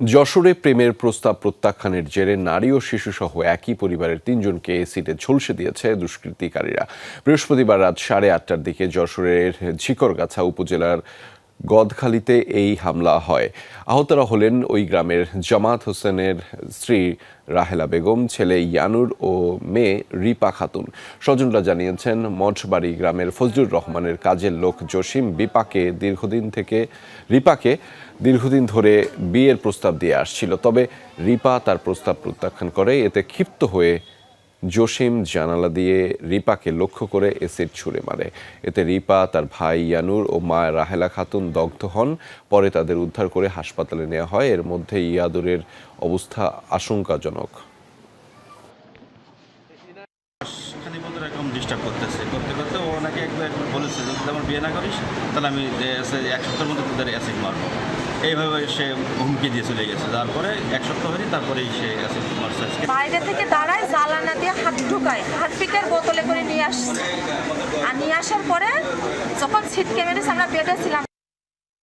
যশোরে প্রেমের প্রস্তাব প্রত্যাখ্যানের জেরে নারী ও শিশুসহ একই পরিবারের তিনজনকে এসিডে ঝলসে দিয়েছে দুষ্কৃতিকারীরা। বৃহস্পতিবার রাত সাড়ে আটটার দিকে যশোরের ঝিকরগাছা উপজেলার গদখালিতে এই হামলা হয়। আহতরা হলেন ওই গ্রামের জামাত হোসেনের স্ত্রী রাহেলা বেগম, ছেলে ইয়ানুর ও মেয়ে রিপা খাতুন। স্বজনরা জানিয়েছেন, মঠবাড়ি গ্রামের ফজলুর রহমানের কাজের লোক জসিম বিপাকে দীর্ঘদিন থেকে, রিপাকে দীর্ঘদিন ধরে বিয়ের প্রস্তাব দিয়ে আসছিল। তবে রিপা তার প্রস্তাব প্রত্যাখ্যান করে, এতে ক্ষিপ্ত হয়ে জসিম জানালা দিয়ে রিপাকে লক্ষ্য করে এসিড ছুড়ে মারে। এতে রিপা তার ভাই ইয়ানুর ও মা রাহেলা খাতুন দগ্ধ হন। পরে তাদের উদ্ধার করে হাসপাতালে নেওয়া হয়। এর মধ্যে ইয়াদুরের অবস্থা আশঙ্কাজনক। খালি বলতে এরকম ডিস্টার্ব করতেছে। করতে করতে ও নাকি একবার একবার বলেছে যদি আমার বিয়ে না করিস তাহলে আমি এক সপ্তাহের মধ্যে তোদের অ্যাসিড মারবো। এইভাবে সে হুমকি দিয়ে চলে গেছে। তারপরে এক সপ্তাহ হয়নি তারপরেই সে অ্যাসিড মারছে। আজকে বাইরে থেকে দাঁড়ায় জ্বালানা দিয়ে হাত ঢুকায়, হাত পিকের বোতলে করে নিয়ে আসছে। আর নিয়ে আসার পরে যখন ছিটকে মেরেছে, আমরা বেডে